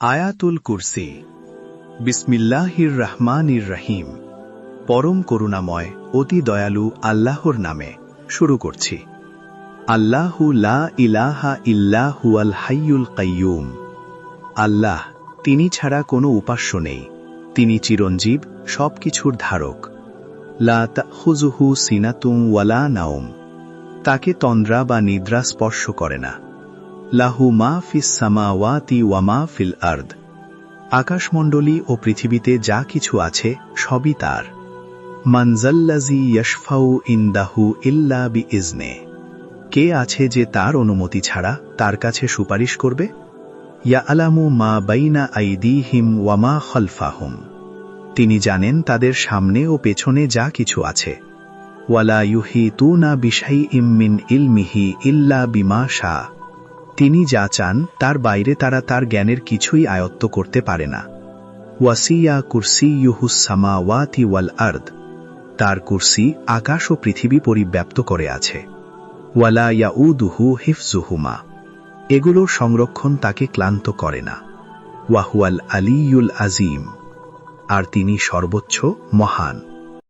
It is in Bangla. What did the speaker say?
আয়াতুল কুরসি। বিসমিল্লাহির রহমানির রহিম। পরম করুণাময়, অতি দয়ালু আল্লাহর নামে শুরু করছি। আল্লাহু লা ইলাহা ইল্লাহু আল হাইয়ুল কাইয়ুম। আল্লাহ, তিনি ছাড়া কোনো উপাস্য নেই। তিনি চিরঞ্জীব, সবকিছুর ধারক। লা তাহুজুহু সিনাতুম ওয়ালা নাউম তাকে তন্দ্রা বা নিদ্রা স্পর্শ করে না। লাহু মা ফিস সামাওয়াতি ওয়া মা ফিল আর্দ। আকাশমণ্ডলী ও পৃথিবীতে যা কিছু আছে, সবই তার। মানজাল্লাজি ইয়শফাউ ইন্দাহু ইল্লা বি ইজনে কে আছে যে তার অনুমতি ছাড়া তার কাছে সুপারিশ করবে? ইয়া আলামু মা বাইনা আইদিহিম ওয়ামা খলফাহুম। তিনি জানেন তাদের সামনে ও পেছনে যা কিছু আছে। ওয়ালা ইউহি তু না বিশাই ইম্মিন ইলমিহি ইল্লা বিমা শাহ। তিনি যা চান, তার বাইরে তারা তার জ্ঞানের কিছুই আয়ত্ত করতে পারে না। ওয়াসিয়া কুরসি ইউহুসামা ওয়াতি ওয়াল আর্দ, তার কুরসি আকাশ ও পৃথিবী পরিব্যাপ্ত করে আছে। ওয়ালা ইয়াউদুহু হিফজুহুমা এগুলোর সংরক্ষণ তাকে ক্লান্ত করে না। ওয়াহুয়াল আলিউল আজিম, আর তিনি সর্বোচ্চ, মহান।